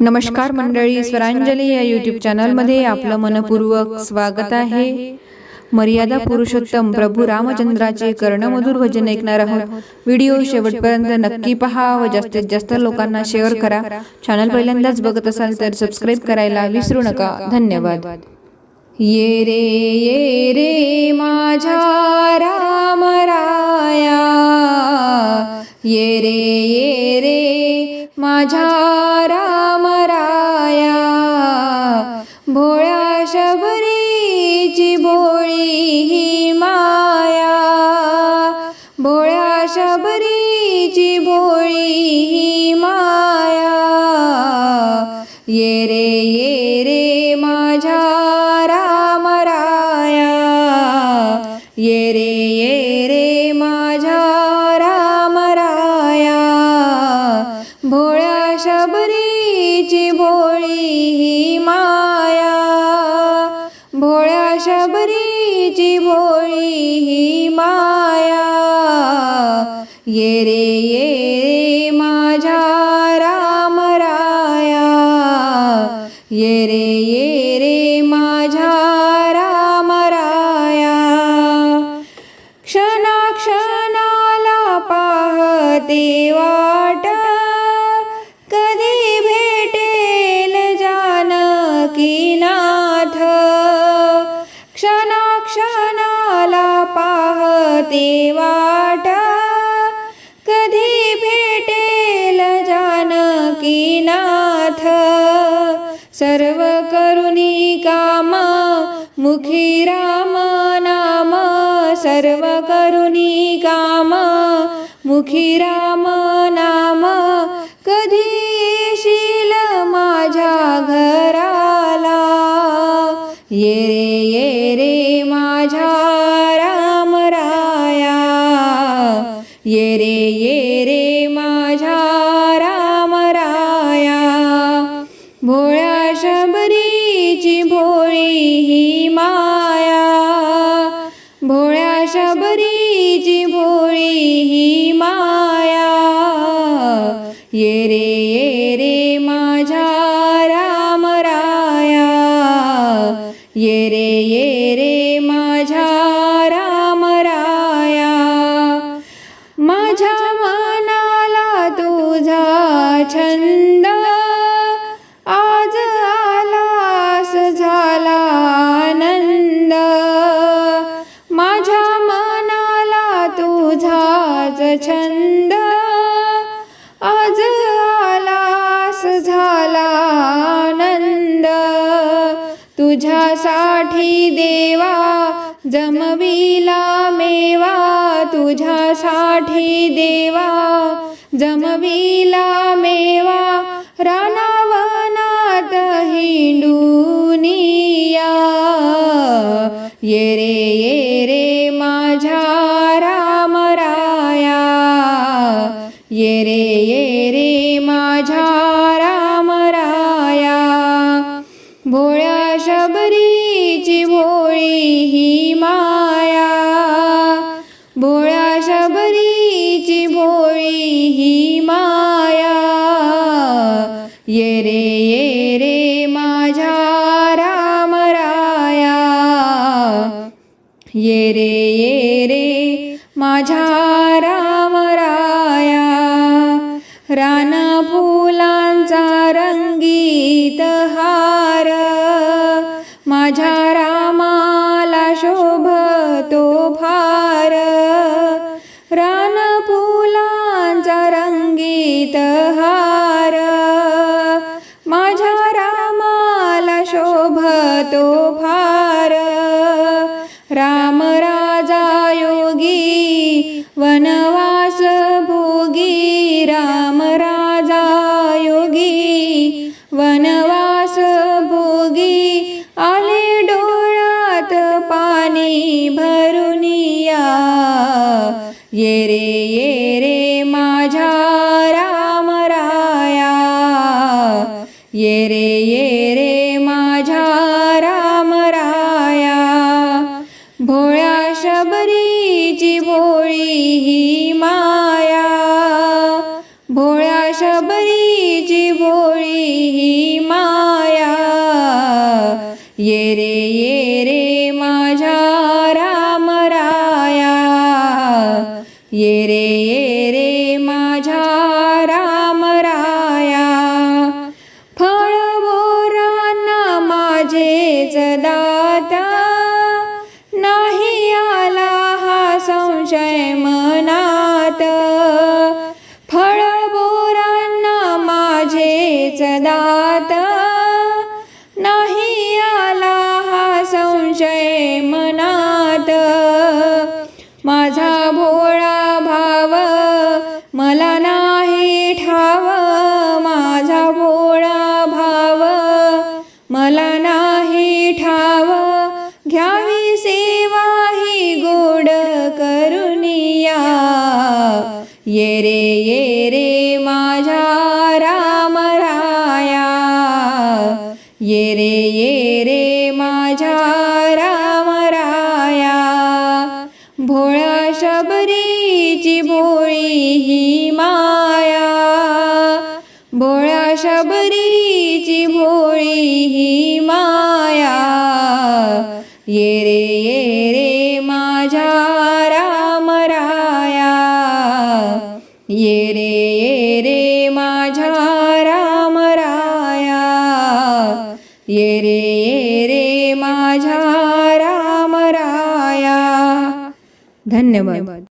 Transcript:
नमस्कार मंडळी स्वरांजली या यूट्यूब चॅनलमध्ये आपलं मनपूर्वक स्वागत आहे. मर्यादा पुरुषोत्तम प्रभू रामचंद्राचे कर्णमधुर भजन ऐकणार आहोत. व्हिडिओ शेवटपर्यंत नक्की पहा व जास्तीत जास्त लोकांना शेअर करा. चॅनल पहिल्यांदाच बघत असाल तर सबस्क्राईब करायला विसरू नका. धन्यवाद. ये रे ये रे माझ्या राम राया. ये रे ये रे ये रे माझ्या राम राया. भोळ्या शबरीची भोळी ही माया. भोळ्या शबरीची भोळी ही माया. ये रे ये रे माझ्या राम राया. ये रे जानकीनाथ क्षणाक्षणाला पाहते वाट. कधी भेटेल जानकीनाथ? सर्व करुणी काम मुखी राम नाम. सर्व करुणी काम मुखी राम नाम. माझ्या राम राया. ये रे ये रे माझ्या राम राया. भोळ्या शबरीची भोळी ही माया. भोळ्या शबरीची भोळी ही माया. ये रे ये रे माझ्या रा छंद आज आलास झाला आनंद. माझ्या मनाला तुझाच छंद आज आलास झाला आनंद. तुझ्यासाठी देवा जमविला मेवा. तुझ्यासाठी देवा जमविला मेवा रानावनात हिंडूनिया. ये रे ये रे माझ्या राम राया ये रे ये रे माझ्या राम राया भोळ्या शबरीची भोळी ही माया. ये रे ये रे माझ्या राम राया. ये रे ये रे माझ्या राम राया. रान फुलांचा रंगीत हार. माझ्या रामाला शोभतो फार. रान फुलांचा रंगीत हार. पाणी भरून या ये रे राम राया. फळ बोरांना माझेच दाता नाही आला हा संशय मनात. फळ बोरांना माझेच जदाता. नाही आला हा संशय मनात. माझा भो रे ये रे माझ्या राम राया भोळ्या शबरीची भोळी ही माया भोळ्या शबरीची भोळी ही माया ये रे ये रे माझ्या रामराया ये रे ये रे माझ्या धन्यवाद।